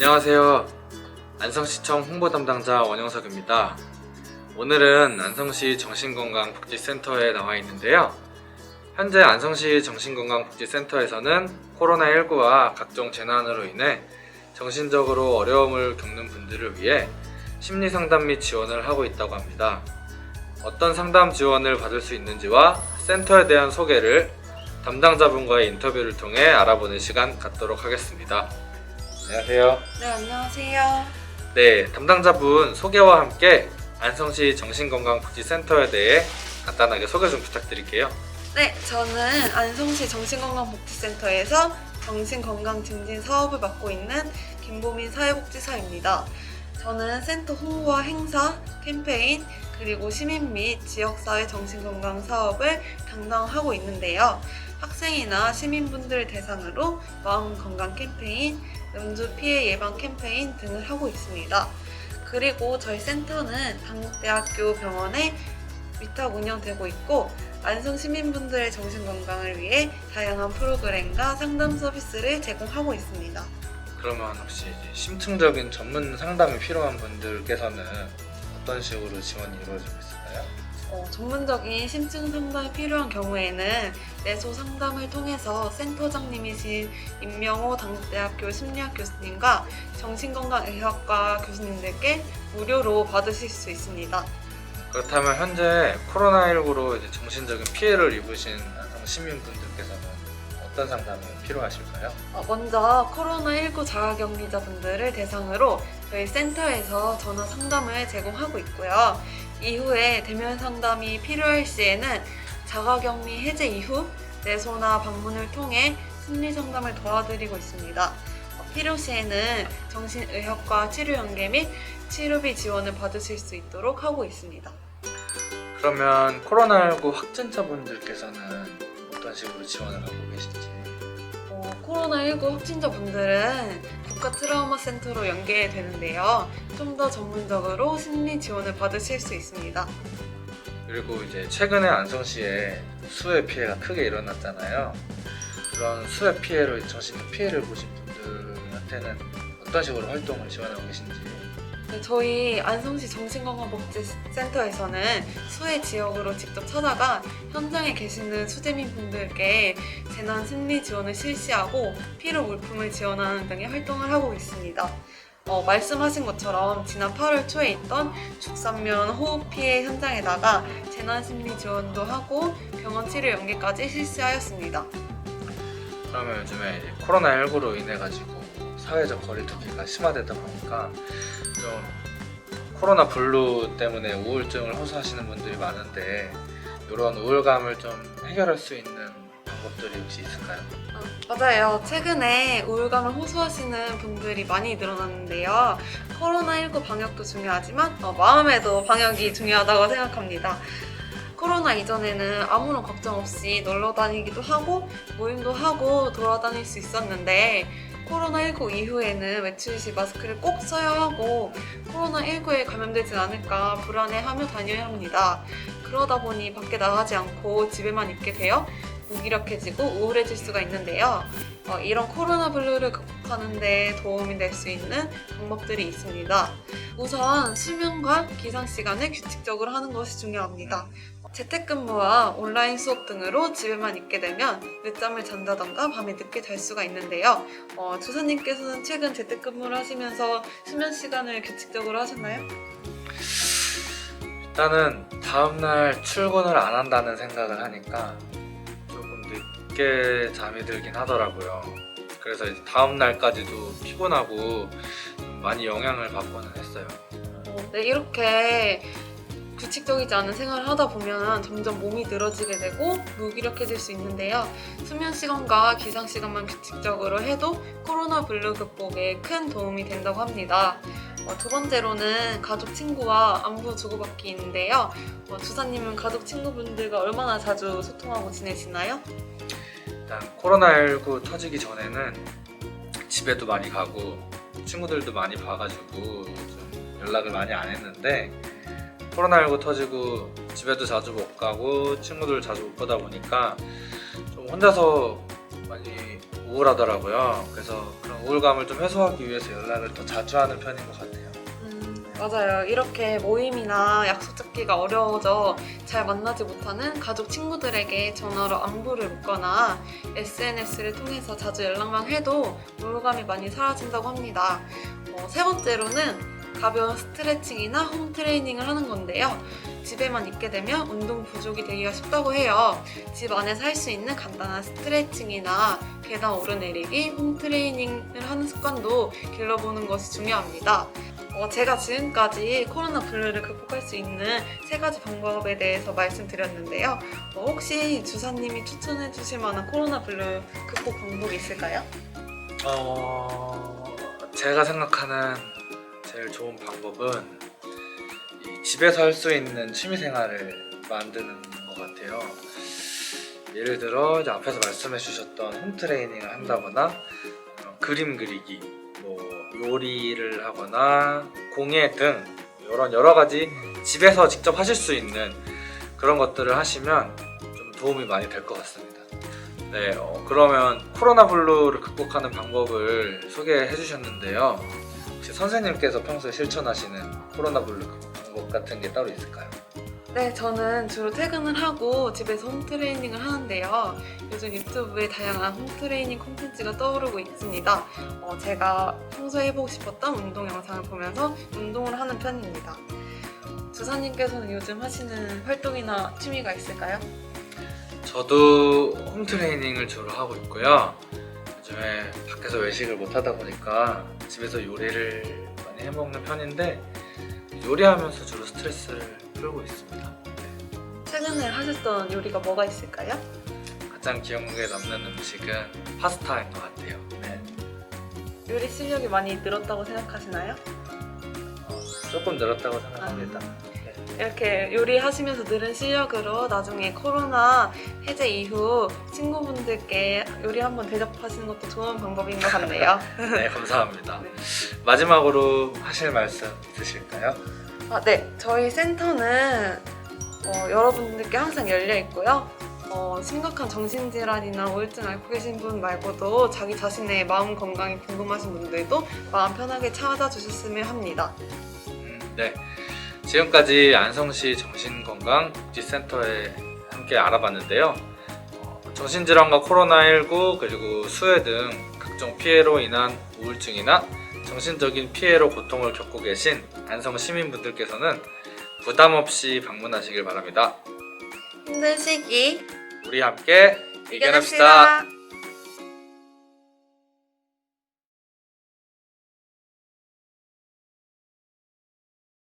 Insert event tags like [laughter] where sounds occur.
안녕하세요. 안성시청 홍보 담당자 원영석입니다. 오늘은 안성시 정신건강복지센터에 나와 있는데요. 현재 안성시 정신건강복지센터에서는 코로나19와 각종 재난으로 인해 정신적으로 어려움을 겪는 분들을 위해 심리 상담 및 지원을 하고 있다고 합니다. 어떤 상담 지원을 받을 수 있는지와 센터에 대한 소개를 담당자분과의 인터뷰를 통해 알아보는 시간 갖도록 하겠습니다. 안녕하세요. 네, 안녕하세요. 네, 담당자분 소개와 함께 안성시 정신건강복지센터에 대해 간단하게 소개 좀 부탁드릴게요. 네, 저는 안성시 정신건강복지센터에서 정신건강 증진 사업을 맡고 있는 김보민 사회복지사입니다. 저는 센터 홍보와 행사, 캠페인, 그리고 시민 및 지역사회 정신건강 사업을 담당하고 있는데요. 학생이나 시민분들 대상으로 마음 건강 캠페인, 음주 피해 예방 캠페인 등을 하고 있습니다. 그리고 저희 센터는 당국대학교 병원에 위탁 운영되고 있고 안성 시민분들의 정신 건강을 위해 다양한 프로그램과 상담 서비스를 제공하고 있습니다. 그러면 혹시 심층적인 전문 상담이 필요한 분들께서는 어떤 식으로 지원이 이루어지고 있을까요? 어, 전문적인 심층 상담이 필요한 경우에는 내소 상담을 통해서 센터장님이신 임명호 당국대학교 심리학 교수님과 정신건강의학과 교수님들께 무료로 받으실 수 있습니다. 그렇다면 현재 코로나19로 이제 정신적인 피해를 입으신 안성 시민분들께서는 어떤 상담이 필요하실까요? 어, 먼저 코로나19 자가격리자분들을 대상으로 저희 센터에서 전화 상담을 제공하고 있고요. 이후에 대면 상담이 필요할 시에는 자가격리 해제 이후 내소나 방문을 통해 심리 상담을 도와드리고 있습니다. 어, 필요 시에는 정신의학과 치료 연계 및 치료비 지원을 받으실 수 있도록 하고 있습니다. 그러면 코로나19 확진자분들께서는 어떤 식으로 지원을 하고 계신지 어, 코로나19 확진자분들은 국가 트라우마 센터로 연계되는데요. 좀 더 전문적으로 심리 지원을 받으실 수 있습니다. 그리고 이제 최근에 안성시에 수해 피해가 크게 일어났잖아요. 그런 수해 피해로 정신 피해를 보신 분들한테는 어떤 식으로 활동을 지원하고 계신지 네, 저희 안성시 정신건강복지센터에서는 수해 지역으로 직접 찾아가 현장에 계시는 수재민 분들께 재난 심리 지원을 실시하고 필요 물품을 지원하는 등의 활동을 하고 있습니다. 어, 말씀하신 것처럼 지난 8월 초에 있던 죽산면 호흡 피해 현장에다가 재난 심리 지원도 하고 병원 치료 연계까지 실시하였습니다. 그러면 요즘에 이제 코로나19로 인해 가지고 사회적 거리두기가 심화되다 보니까 좀 코로나 블루 때문에 우울증을 호소하시는 분들이 많은데 이런 우울감을 좀 해결할 수 있는 방법들이 혹시 있을까요? 어, 맞아요. 최근에 우울감을 호소하시는 분들이 많이 늘어났는데요. 코로나19 방역도 중요하지만 어, 마음에도 방역이 중요하다고 생각합니다. 코로나 이전에는 아무런 걱정 없이 놀러 다니기도 하고 모임도 하고 돌아다닐 수 있었는데 코로나19 이후에는 외출 시 마스크를 꼭 써야 하고 코로나19에 감염되진 않을까 불안해하며 다녀야 합니다. 그러다 보니 밖에 나가지 않고 집에만 있게 되어 무기력해지고 우울해질 수가 있는데요. 어, 이런 코로나 블루를 극복하는 데 도움이 될 수 있는 방법들이 있습니다. 우선 수면과 기상 시간을 규칙적으로 하는 것이 중요합니다. 재택근무와 온라인 수업 등으로 집에만 있게 되면 늦잠을 잔다던가 밤에 늦게 잘 수가 있는데요. 어, 주사님께서는 최근 재택근무를 하시면서 수면 시간을 규칙적으로 하셨나요? 일단은 다음날 출근을 안 한다는 생각을 하니까 조금 늦게 잠이 들긴 하더라고요. 그래서 이제 다음날까지도 피곤하고 좀 많이 영향을 받고는 했어요. 어, 네, 이렇게 규칙적이지 않은 생활을 하다 보면 점점 몸이 늘어지게 되고 무기력해질 수 있는데요. 수면 시간과 기상 시간만 규칙적으로 해도 코로나 블루 극복에 큰 도움이 된다고 합니다. 어, 두 번째로는 가족 친구와 안부 주고받기 인데요. 어, 주사님은 가족 친구분들과 얼마나 자주 소통하고 지내시나요? 일단 코로나19 터지기 전에는 집에도 많이 가고 친구들도 많이 봐가지고 좀 연락을 많이 안 했는데 코로나19 터지고 집에도 자주 못 가고 친구들 자주 못 보다 보니까 좀 혼자서 많이 우울하더라고요. 그래서 그런 우울감을 좀 해소하기 위해서 연락을 더 자주 하는 편인 것 같아요. 음, 맞아요. 이렇게 모임이나 약속 잡기가 어려워져 잘 만나지 못하는 가족 친구들에게 전화로 안부를 묻거나 SNS를 통해서 자주 연락만 해도 우울감이 많이 사라진다고 합니다. 어, 세 번째로는 가벼운 스트레칭이나 홈 트레이닝을 하는 건데요. 집에만 있게 되면 운동 부족이 되기가 쉽다고 해요. 집 안에서 할 수 있는 간단한 스트레칭이나 계단 오르내리기, 홈 트레이닝을 하는 습관도 길러보는 것이 중요합니다. 어, 제가 지금까지 코로나 블루를 극복할 수 있는 세 가지 방법에 대해서 말씀드렸는데요. 어, 혹시 주사님이 추천해 주실 만한 코로나 블루 극복 방법이 있을까요? 어, 제가 생각하는 제일 좋은 방법은 이 집에서 할 수 있는 취미 생활을 만드는 것 같아요. 예를 들어 이제 앞에서 말씀해 주셨던 홈 트레이닝을 한다거나 어, 그림 그리기, 뭐 요리를 하거나 공예 등 이런 여러 가지 집에서 직접 하실 수 있는 그런 것들을 하시면 좀 도움이 많이 될 것 같습니다. 네, 어, 그러면 코로나 블루를 극복하는 방법을 소개해 주셨는데요. 선생님께서 평소에 실천하시는 코로나 블루 방법 같은 게 따로 있을까요? 네, 저는 주로 퇴근을 하고 집에서 홈 트레이닝을 하는데요. 요즘 유튜브에 다양한 홈 트레이닝 콘텐츠가 떠오르고 있습니다. 어, 제가 평소에 해보고 싶었던 운동 영상을 보면서 운동을 하는 편입니다. 주사님께서는 요즘 하시는 활동이나 취미가 있을까요? 저도 홈 트레이닝을 주로 하고 있고요. 요즘에 밖에서 외식을 못 하다 보니까 집에서 요리를 많이 해 먹는 편인데 요리하면서 주로 스트레스를 풀고 있습니다. 최근에 하셨던 요리가 뭐가 있을까요? 가장 기억에 남는 음식은 파스타인 것 같아요. 네. 요리 실력이 많이 늘었다고 생각하시나요? 어, 조금 늘었다고 생각합니다. 네. 이렇게 요리하시면서 늘은 실력으로 나중에 코로나 해제 이후 친구분들께 요리 한번 대접하시는 것도 좋은 방법인 것 같네요. [laughs] 네, 감사합니다. 네. 마지막으로 하실 말씀 있으실까요? 아, 네. 저희 센터는 어, 여러분들께 항상 열려 있고요. 어, 심각한 정신질환이나 우울증 앓고 계신 분 말고도 자기 자신의 마음 건강이 궁금하신 분들도 마음 편하게 찾아주셨으면 합니다. 음, 네. 지금까지 안성시 정신건강복지센터에 함께 알아봤는데요. 어, 정신질환과 코로나19 그리고 수해 등 각종 피해로 인한 우울증이나 정신적인 피해로 고통을 겪고 계신 안성 시민분들께서는 부담 없이 방문하시길 바랍니다. 힘든 시기 우리 함께 이겨냅시다.